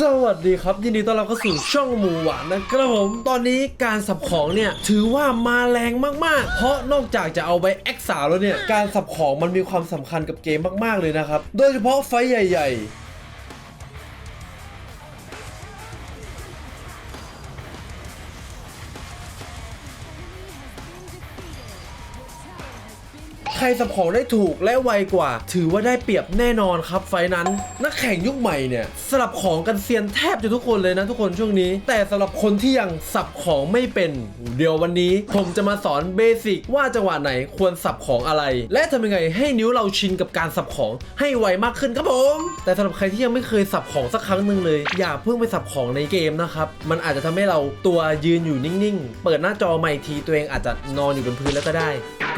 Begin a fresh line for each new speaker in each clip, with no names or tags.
สวัสดีครับยินดีต้อนรับเข้าสู่ช่องหมูหวานนะครับผมตอนนี้การสับของเนี่ยถือว่ามาแรงมากๆ เพราะนอกจากจะเอาไปแอคสาวแล้วเนี่ยการสับของมันมีความสำคัญกับเกมมากๆเลยนะครับโดยเฉพาะไฟใหญ่ ๆ ใครสับของได้ถูกและไวกว่า ถือว่าได้เปรียบแน่นอนครับไฟนั้น นักแข่งยุคใหม่เนี่ยสลับของกันเซียนแทบจะทุกคนเลยนะทุกคนช่วงนี้ แต่สำหรับคนที่ยังสับของไม่เป็น เดี๋ยววันนี้ ผมจะมาสอนเบสิกว่าจังหวะไหนควรสับของอะไร และทำยังไงให้นิ้วเราชินกับการสับของให้ไวมากขึ้นครับผม แต่สำหรับใครที่ยังไม่เคยสับของสักครั้งหนึ่งเลย อย่าเพิ่งไปสับของในเกมนะครับมันอาจจะทำให้เราตัวยืนอยู่นิ่งๆ เปิดหน้าจอใหม่ทีตัวเองอาจจะนอนอยู่บนพื้นแล้วก็ได้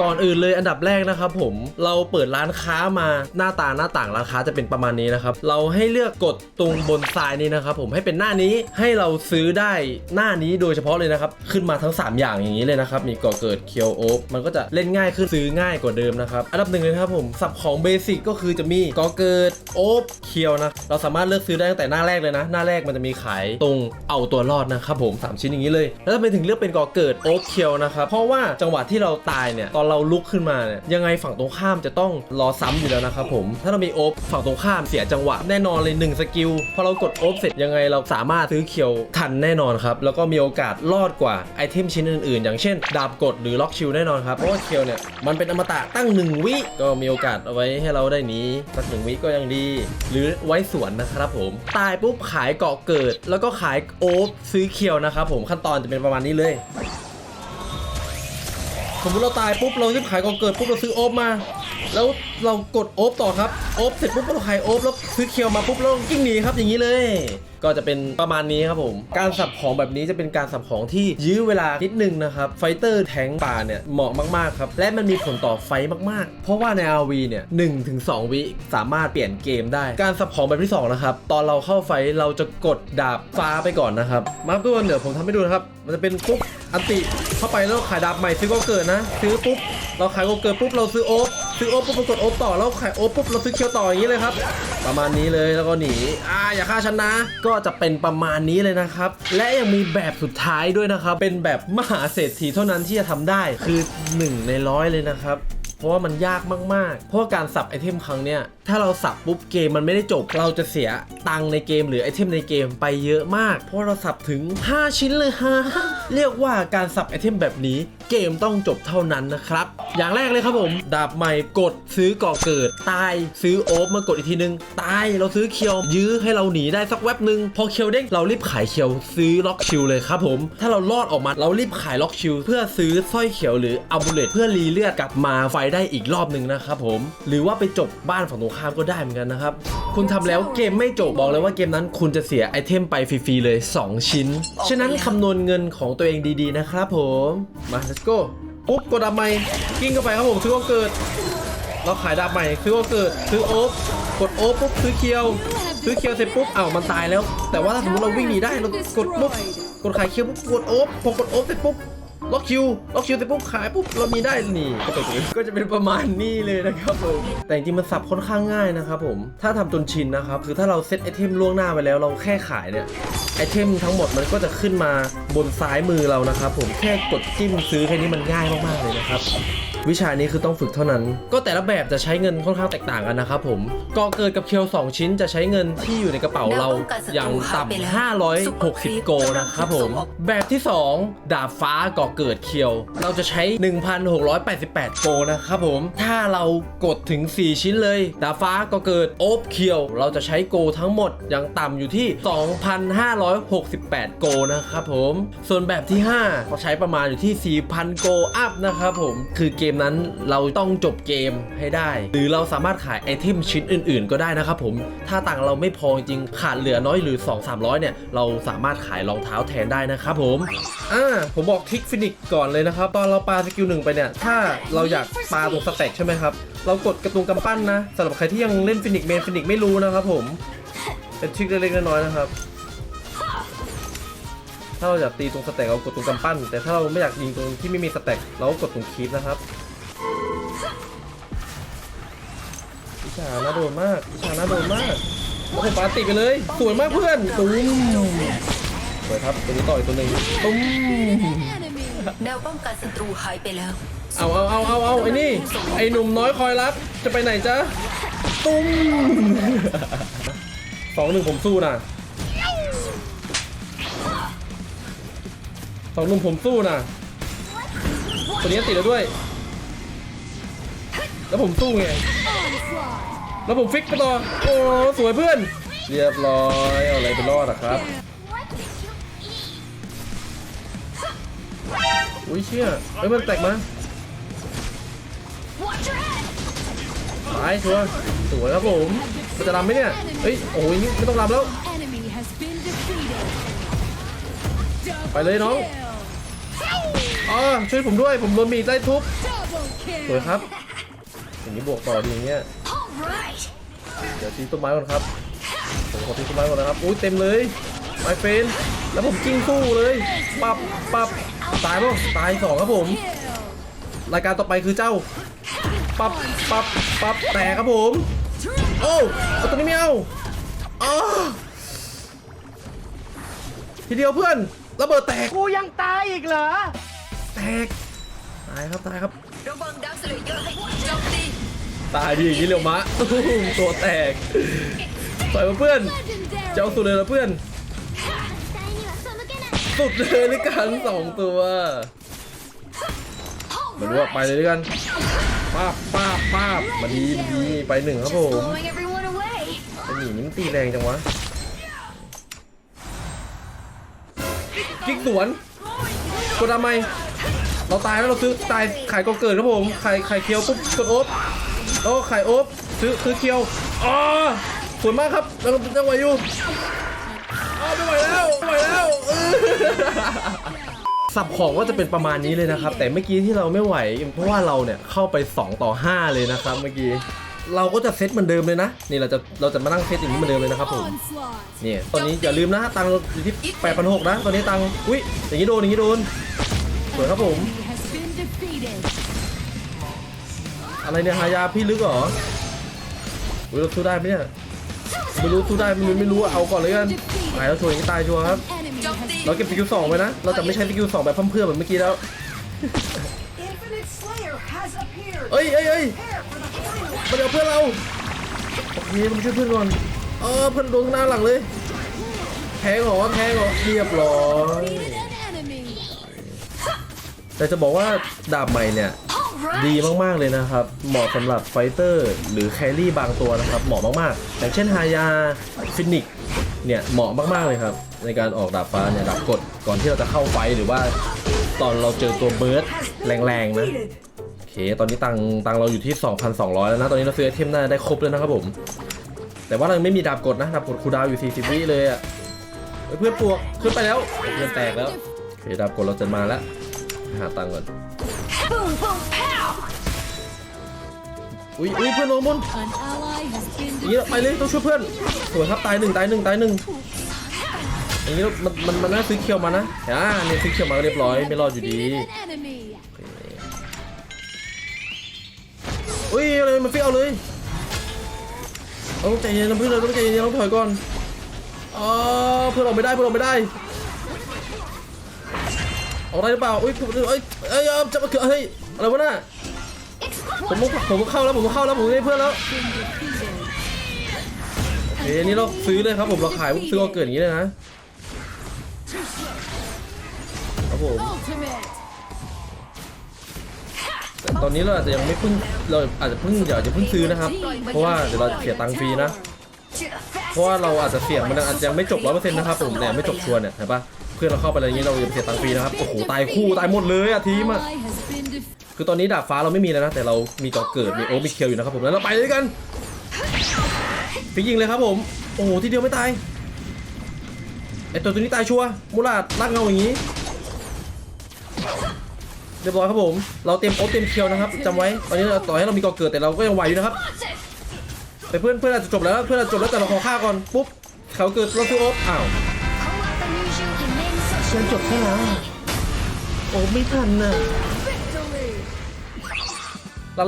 ก่อนอื่นเลยอันดับแรกนะครับผมเราเปิดร้านค้ามาหน้าตาหน้าต่างร้านค้าจะเป็นประมาณนี้นะครับเราให้เลือกกดตรงบนซ้ายนี้นะครับผมให้เป็นหน้านี้ให้เราซื้อได้หน้านี้โดยเฉพาะเลยนะครับขึ้นมาทั้ง 3 อย่างอย่างนี้เลยนะครับมีก่อเกิดเคียวโอ๊บมันก็จะเล่นง่ายขึ้นซื้อง่ายกว่าเดิมนะครับอันดับหนึ่งเลยนะครับผมสับของเบสิกก็คือจะมีก่อเกิดโอ๊บเคียวนะเราสามารถเลือกซื้อได้ตั้งแต่หน้าแรกเลยนะ หน้าแรกมันจะมีขายตรงเอาตัวรอดนะครับผมสามชิ้นอย่างนี้เลย แล้วทำไมถึงเลือกเป็นก่อเกิดโอ๊บเคียวนะครับเพราะว่าจังหวะที่เราตายเนี่ยตอนเราลุกขึ้นมาเนี่ยยังไงฝั่งตรงข้ามจะต้องรอซ้ำอยู่แล้วนะครับผม ถ้าเรามีโอ๊บฝั่งตรงข้ามเสียจังหวะแน่นอนเลยหนึ่งสกิลพอเรากดโอ๊บเสร็จยังไงเราสามารถซื้อเคียวทันแน่นอนครับแล้วก็มีโอกาสรอดกว่าไอเทมชิ้นอื่นๆ อย่างเช่น ดาบกดหรือล็อกชิลแน่นอนครับเพราะว่าเคียวเนี่ยมันเป็นอมตะตั้งหนึ่งวิก็มีโอกาสเอาไว้ให้เราได้นี้สักหนึ่งวิก็ยังดี หรือไว้สวนนะครับผม ตายปุ๊บขายเกาะเกิด แล้วก็ขายโอ๊บซื้อเคียวนะครับผมขั้นตอนจะเป็นประมาณนี้เลย มมติเราตายปุ๊บเราที่ขายกองเกิดปุ๊บเราซื้อโอ๊บมา แล้วเรากดโอ๊บต่อครับโอ๊บเสร็จปุ๊บเราขายโอ๊บแล้วซื้อเคียวมาปุ๊บเรากิ้งหนีครับอย่างนี้เลย ก็จะเป็นประมาณนี้ครับผม การสับของแบบนี้จะเป็นการสับของที่ยื้อเวลานิดนึงนะครับไฟเตอร์แทงป่าเนี่ยเหมาะมากๆครับและมันมีผลต่อไฟมากๆ เพราะว่าใน RV เนี่ย1ถึง2วิสามารถเปลี่ยนเกมได้ การสับของแบบที่สองนะครับตอนเราเข้าไฟเราจะกดดาบฟ้าไปก่อนนะครับมาทุกคนเดี๋ยวผมทำให้ดูนะครับมันจะเป็นปุ๊บอันติเข้าไปแล้วขายดาบใหม่ซื้อก็เกิดนะ ซื้อปุ๊บ เราขายก็เกิดปุ๊บเราซื้อโอ๊บซื้อโอ๊บปุ๊บกดโอ๊บต่อแล้วขายโอ๊บปุ๊บเราซื้อเคียวต่ออย่างนี้เลยครับ ประมาณนี้เลยแล้วก็หนีอ่าอย่าฆ่าฉันนะ ก็จะเป็นประมาณนี้เลยนะครับ และยังมีแบบสุดท้ายด้วยนะครับ เป็นแบบมหาเศรษฐีเท่านั้นที่จะทำได้คือ 1 ในร้อยเลยนะครับเพราะว่ามันยากมาก ๆ เพราะาการสับไอเทมครั้งเนี้ย ถ้าเราสับปุ๊บเกมมันไม่ได้จบ เราจะเสียตังในเกมหรือไอเทมในเกมไปเยอะมาก เพราะเราสับถึง 5 ชิ้นเลยฮะ เรียกว่าการสับไอเทมแบบนี้เกมต้องจบเท่านั้นนะครับ อย่างแรกเลยครับผม ดาบใหม่กดซื้อก่อเกิด ตายซื้อโอ๊บมากดอีกทีนึง ตายเราซื้อเคียว ยื้อให้เราหนีได้สักแวบหนึ่งพอเคียวเด้งเรารีบขายเคียวซื้อล็อกชิลเลยครับผม ถ้าเรารอดออกมาเรารีบขายล็อกชิลเพื่อซื้อสร้อยเขียวหรืออัลบูเลตเพื่อรีเลือดกลับมาไฟได้อีกรอบหนึ่งนะครับผม หรือว่าไปจบบ้านฝั่งตรงข้ามก็ได้เหมือนกันนะครับคุณทำแล้วเกมไม่จบบอกเลยว่าเกมนั้นคุณจะเสียไอเทมไปฟรีๆเลย 2 ชิ้น ฉะนั้นคำนวณเงินของตัวเองดีๆนะครับผมมา let's go ปุ๊บกดดาบใหม่กิ้งเข้าไปครับผมซื้อก็เกิด เราขายดาบใหม่ซื้อก็เกิดซื้อโอ๊บกดโอ๊บปุ๊บซื้อเคียว ซื้อเคียวเสร็จปุ๊บอ้าวมันตายแล้ว แต่ว่าถ้าสมมติเราวิ่งหนีได้เรากดปุ๊บกดขายเคียวปุ๊บกดโอ๊บพอกดโอ๊บเสร็จปุ๊บ ล็อกคิวล็อกคิวเสร็จปุ๊บขายปุ๊บเรามีได้นี่ก็เป็นก็จะเป็นประมาณนี้เลยนะครับผมแต่จริงๆมันสับค่อนข้างง่ายนะครับผมถ้าทำจนชินนะครับคือถ้าเราเซตไอเทมล่วงหน้าไปแล้วเราแค่ขายเนี่ยไอเทมทั้งหมดมันก็จะขึ้นมาบนซ้ายมือเรานะครับผมแค่กดจิ้มซื้อแค่นี้มันง่ายมากๆเลยนะครับ วิชานี้คือต้องฝึกเท่านั้น ก็แต่ละแบบจะใช้เงินค่อนข้างแตกต่างกันนะครับผมก่อเกิดกับเคียว 2 ชิ้นจะใช้เงินที่อยู่ในกระเป๋าเราอย่างต่ำ560 โกนะครับผม แบบที่ 2 ดาบฟ้าก่อเกิดเคียว เราจะใช้ 1,688 โกนะครับผม ถ้าเรากดถึง 4 ชิ้นเลย ดาบฟ้าก่อเกิดโอบเคียว เราจะใช้โกทั้งหมดอย่างต่ำอยู่ที่ 2,568 โกนะครับผม ส่วนแบบที่5เขาใช้ประมาณอยู่ที่ 4,000 โกอัพนะครับผม คือเกมนั้นเราต้องจบเกมให้ได้ หรือเราสามารถขายไอเทมชิ้นอื่น ๆ ก็ได้นะครับผมถ้าตังเราไม่พอจริงขาดเหลือน้อยหรือ 2 300 เนี่ย เราสามารถขายรองเท้าแทนได้นะครับผมอ่าผมบอกทิกฟินิกก่อนเลยนะครับตอนเราปาสกิลหนึ่งไปเนี่ย ถ้าเราอยากปาตรงสแต็กใช่ไหมครับเรากดกระตุงกำปั้นนะสำหรับใครที่ยังเล่นฟินิกเมนฟินิกไม่รู้นะครับผมเป็นทริคเล็กๆน้อยๆนะครับถ้าเราอยากตีตรงสแต็กเรากดตรงกำปั้น แต่ถ้าเราไม่อยากยิงตรงที่ไม่มีสแต็กเราก็กดตรงคีปนะครับ วิชาน่าโดนมากวิชาน่าโดนมากแล้วผมปาติไปเลย สวยมากเพื่อนตุ้มสวยครับตัวนี้ต่อยตัวหนึ่งตุ้ม
แนวป้องกันศัตรูหายไปแล้ว
เอาเอาเอาเอาเอาไอ้นี่ ไอ้หนุ่มน้อยคอยรับ จะไปไหนจ๊ะ ตุ้มสองหนึ่งผมสู้นะสองหนุ่มผมสู้นะตัวนี้ติดแล้วด้วย แล้วผมสู้ไง แล้วผมฟิกไปต่อโอ้สวยเพื่อน เรียบร้อยเอาอะไรไปรอดอะครับอุ้ยเชี่ยเอ้ยมันแตกมาตายชัวสวยครับผมมันจะรำไหมเนี่ยเฮ้ยโอ้ยไม่ต้องรำแล้ว ไปเลยน้องอ๋อช่วยผมด้วยผมโดนมีดไล่ทุบสวยครับอย่างนี้บวกต่อดีอย่างเงี้ย เดี๋ยวตีต้นไม้ก่อนครับ ผมขอตีต้นไม้ก่อนนะครับ อุ้ยเต็มเลย ไมเฟน แล้วผมกิ้งสู้เลย ปับปับตายป่ะตายสองครับผม
Kill.
รายการต่อไปคือเจ้า ปับปับปับแตกครับผม โอ้เอาตัวนี้ไม่เอาอ๋อทีเดียวเพื่อนระเบิดแตก
กูยังตายอีกเหรอ
แตก ตายครับ ตายครับ
ระวังดักสเลเยอร์ให้โจมตี
ตายดีอย่างนี้เร็วมะตุ้มตัวแตกต่อยมาเพื่อน เจ้าสุดเลยนะเพื่อน สุดเลยด้วยกันสองตัวมาดูว่าไปเลยด้วยกันป้าป้าป้ามาดีดีไปหนึ่งครับผมไอ้หนีนี่มันตีแรงจังวะกิ๊กสวนกดทำไมเราตายแล้วเราซื้อตายขายกองเกิดครับผมไข่ไข่เคียวปุ๊บกดโอ๊บ แล้วก็ไข่โอ๊บซื้อซื้อเคียวอ๋อสวยมากครับยังยังไหวอยู่อ๋อไม่ไหวแล้วไม่ไหวแล้วเออสับของก็จะเป็นประมาณนี้เลยนะครับ แต่เมื่อกี้ที่เราไม่ไหว เพราะว่าเราเนี่ยเข้าไป 2 ต่อ 5 เลยนะครับ เมื่อกี้เราก็จะเซตเหมือนเดิมเลยนะ นี่เราจะเราจะมานั่งเซตอย่างนี้เหมือนเดิมเลยนะครับผม
Onslaught.
เนี่ยตอนนี้อย่าลืมนะตังค์เราอยู่ที่8,600นะ ตอนนี้ตังค์อุ้ยอย่างนี้โดนอย่างนี้โดนสวยครับผม อะไรเนี่ยหายาพี่ลึกเหรออุ้ยเราสู้ได้ไหมเนี่ยไม่รู้สู้ได้ไม่รู้ไม่รู้เอาก่อนเลยกันตายแล้วชัวร์อย่างนี้ตายชัวร์ครับ
Enemy
โจม
has
ตี
เราเก็บสกิลสองไปนะเราจะไม่ใช้สกิลสองแบบเพื่อนๆเหมือนเมื่อกี้แล้ว
Infinite Slayer has appeared
เอ้ยเอ้ยเอ้ย
Prepare for the final
มาเดี๋ยวเพื่อนเราโอเคมันช่วยเพื่อนก่อนเออเพื่อนโดนข้างหน้าหลังเลยแทงเหรอแทงเหรอเรียบร้อย
defeated an enemy.
แต่จะบอกว่าดาบใหม่เนี่ย ดีมากๆเลยนะครับ เหมาะสำหรับไฟเตอร์ หรือแครี่บางตัวนะครับ เหมาะมากๆอย่างเช่นฮายาฟินิกเนี่ยเหมาะมากๆเลยครับ ในการออกดาบฟ้าเนี่ยดาบกดก่อนที่เราจะเข้าไฟหรือว่าตอนเราเจอตัวเบิร์ดแรงๆนะโอเค ตอนนี้ตังตังเราอยู่ที่ 2,200 แล้วนะ ตอนนี้เราซื้อไอเทมน่าจะได้ครบแล้วนะครับผม แต่ว่าเราไม่มีดาบกดนะดาบกดคูดาวอยู่ 40 วิเลยอะเพื่อนปวกขึ้นไปแล้วเพื่อนแตกแล้วโอเคดาบกดเราจะมาแล้วหาตังก่อน อุ้ยอุ้ยเพื่อนโนมุนอย่างนี้เราไปเลยต้องช่วยเพื่อนสวยครับตายหนึ่งตายหนึ่งตายหนึ่งอย่างนี้เรามันมันมันน่าซื้อเคียวมานะอ่าเนี่ยซื้อเคียวมาก็เรียบร้อยไม่รอดอยู่ดีอุ้ยอะไรมันฟิกเอาเลยเราต้องใจเย็นนะเพื่อนเราต้องใจเย็นๆต้องถอยก่อนอ๋อเพื่อนเราไม่ได้เพื่อนเราไม่ได้เอาได้หรือเปล่าอุ้ยเอ้ยเอ้ยเอ้ยจะมาเกิดเฮ้ยอะไรวะน่ะ ผมต้องผมเข้าแล้วผมต้องเข้าแล้วผมได้เพื่อนแล้วเอันนี้เราซื้อเลยครับผมเราขายซื้อเอาเกิดอย่างนี้เลยนะครับผมแต่ตอนนี้เราอาจจะยังไม่เพิ่งเราอาจจะเพิ่งเดี๋ยวจะเพิ่งซื้อนะครับ เพราะว่าเดี๋ยวเราเสียตังค์ฟรีนะเพราะว่าเราอาจจะเสี่ยงมันอาจจะยังไม่จบร้อยเปอร์เซ็นต์นะครับผมเนี่ยไม่จบชัวร์เนี่ยเห็นปะเพื่อนเราเข้าไปอะไรอย่างนี้เราจะเสียตังค์ฟรีนะครับโอ้โหตายคู่ตายหมดเลยอะทีมอะ คือตอนนี้ดาบฟ้าเราไม่มีแล้วนะ แต่เรามีก่อเกิด มีโอ๊คมีเคียวอยู่นะครับผม แล้วเราไปด้วยกันฟิกยิงเลยครับผม โอ้โห ทีเดียวไม่ตาย ไอตัวตัวนี้ตายชัวร์ มูลาดลากเงาอย่างนี้ เรียบร้อยครับผม เราเตรียมโอ๊ตเตรียมเคียวนะครับจำไว้ ตอนนี้เราต่อให้เรามีก่อเกิดแต่เราก็ยังไหวอยู่นะครับแต่เพื่อนเพื่อนอาจจะจบแล้วเพื่อนอาจจะจบแล้วแต่เราขอฆ่าก่อน ปุ๊บ เขาเกิดเราซื้อโอ๊ตอ้าวเชิญจบแค่แล้วโอ้ไม่ทันน่ะ
Victory.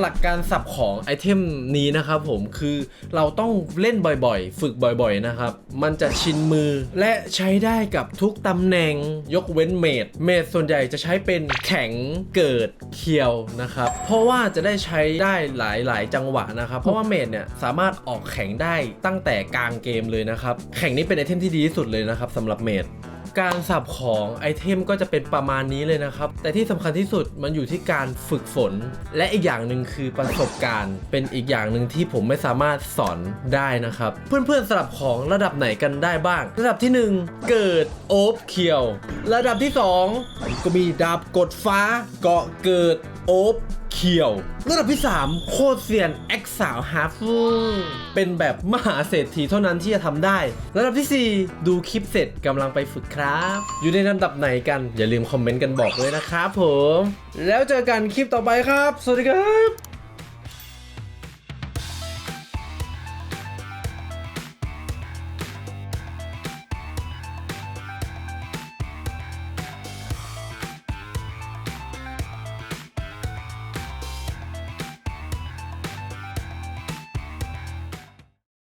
หลักการสับของไอเทมนี้นะครับผมคือเราต้องเล่นบ่อยๆ ฝึกบ่อยๆนะครับ มันจะชินมือและใช้ได้กับทุกตำแหน่งยกเว้นเมดเมดส่วนใหญ่จะใช้เป็นแข็งเกิดเคียวนะครับ เพราะว่าจะได้ใช้ได้หลายๆ จังหวะนะครับ เพราะว่าเมดเนี่ยสามารถออกแข็งได้ตั้งแต่กลางเกมเลยนะครับ แข่งนี้เป็นไอเทมที่ดีที่สุดเลยนะครับสำหรับเมด การสับของไอเทมก็จะเป็นประมาณนี้เลยนะครับ แต่ที่สำคัญที่สุดมันอยู่ที่การฝึกฝน และอีกอย่างหนึ่งคือประสบการณ์ เป็นอีกอย่างหนึ่งที่ผมไม่สามารถสอนได้นะครับ เพื่อนๆสลับของระดับไหนกันได้บ้าง ระดับที่ 1 เกิดโอบเคียว ระดับที่ 2 ก็มีดาบกดฟ้าเกาะเกิดโอบ เคียวระดับที่ 3 โคตรเซียนแอคสาวฮาฟูเป็นแบบมหาเศรษฐีเท่านั้นที่จะทำได้ระดับทีสี่ 4 ดูคลิปเสร็จกำลังไปฝึกครับ อยู่ในลำดับไหนกันอย่าลืมคอมเมนต์กันบอกเลยนะครับผม แล้วเจอกันคลิปต่อไปครับ สวัสดีครับ